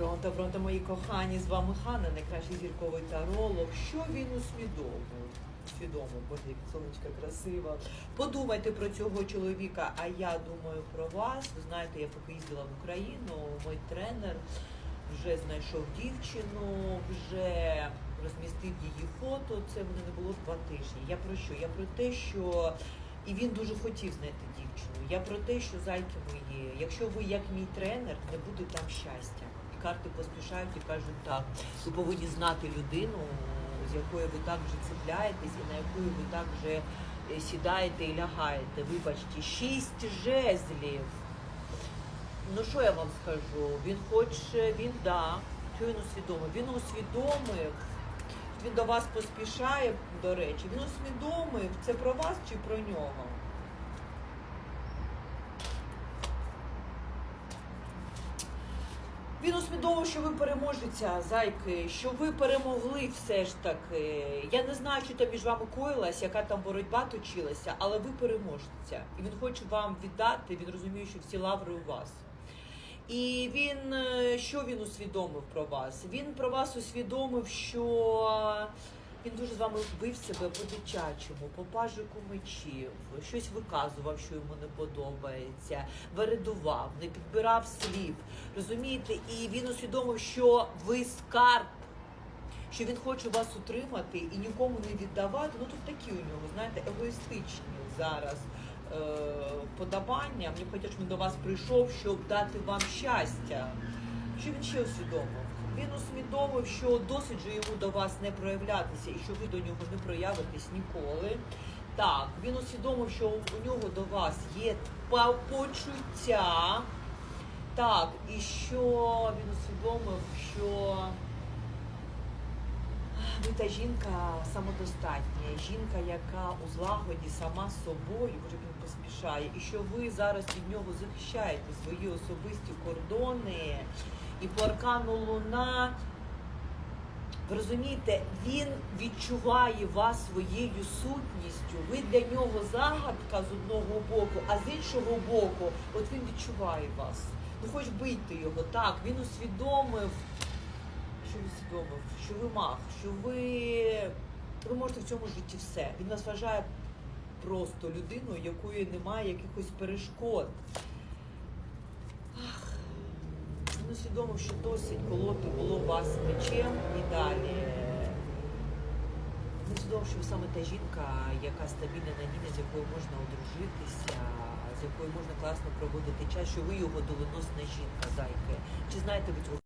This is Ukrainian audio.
Пронто, пронто, мої кохані, з вами Ханна, найкращий зірковий таролог. Що він усвідомив? Свідомо, боже, як сонечка красива. Подумайте про цього чоловіка, а я думаю про вас. Ви знаєте, я поки їздила в Україну, мій тренер вже знайшов дівчину, вже розмістив її фото. Це мене не було два тижні. Я про що? Я про те, що і він дуже хотів знайти дівчину. Я про те, що зайки мої, якщо ви як мій тренер, не буде там щастя. Карти поспішають і кажуть так. Ви повинні знати людину, з якою ви так вже цепляєтесь, і на якою ви так вже е, сідаєте і лягаєте. Вибачте, шість жезлів. Ну що я вам скажу? Він хоче, він да. Що він усвідомив? Він усвідомив. Він до вас поспішає, до речі. Він усвідомив, це про вас чи про нього? Він усвідомив, що ви переможеця, зайки, що ви перемогли все ж таки. Я не знаю, що там між вами коїлась, яка там боротьба точилася, але ви переможеця. І він хоче вам віддати, він розуміє, що всі лаври у вас. І він е, що він усвідомив про вас? Він про вас усвідомив, що він дуже з вами вбив себе по-дитячому, по пажику мечів, щось виказував, що йому не подобається, вередував, не підбирав слів. Розумієте? І він усвідомив, що ви скарб. Що він хоче вас утримати і нікому не віддавати. Ну тут такі у нього, знаєте, егоїстичні зараз е, подобання. Мені хотілося, він до вас прийшов, щоб дати вам щастя. Що він ще усвідомив? Він усвідомив, що досить же йому до вас не проявлятися і що ви до нього не проявитесь ніколи. Так, він усвідомив, що у нього до вас є почуття. Так, і що він усвідомив, що ви та жінка самодостатня, жінка, яка у злагоді сама з собою, вже він поспішає, і що ви зараз від нього захищаєте свої особисті кордони. І по аркану Луна, ви розумієте, він відчуває вас своєю сутністю. Ви для нього загадка з одного боку, а з іншого боку, от він відчуває вас. Ну хоч бийте його, так, він усвідомив що усвідомив, що ви маг, що ви, ви можете в цьому житті все. Він нас вважає просто людиною, якої немає якихось перешкод. Ах, він усвідомив, що досить колоти було вас мечем і далі. Не усвідомив, що ви саме та жінка, яка стабільна надійна, з якою можна одружитися, з якою можна класно проводити час, що ви його доленосна жінка, зайки. Чи знаєте ви цього?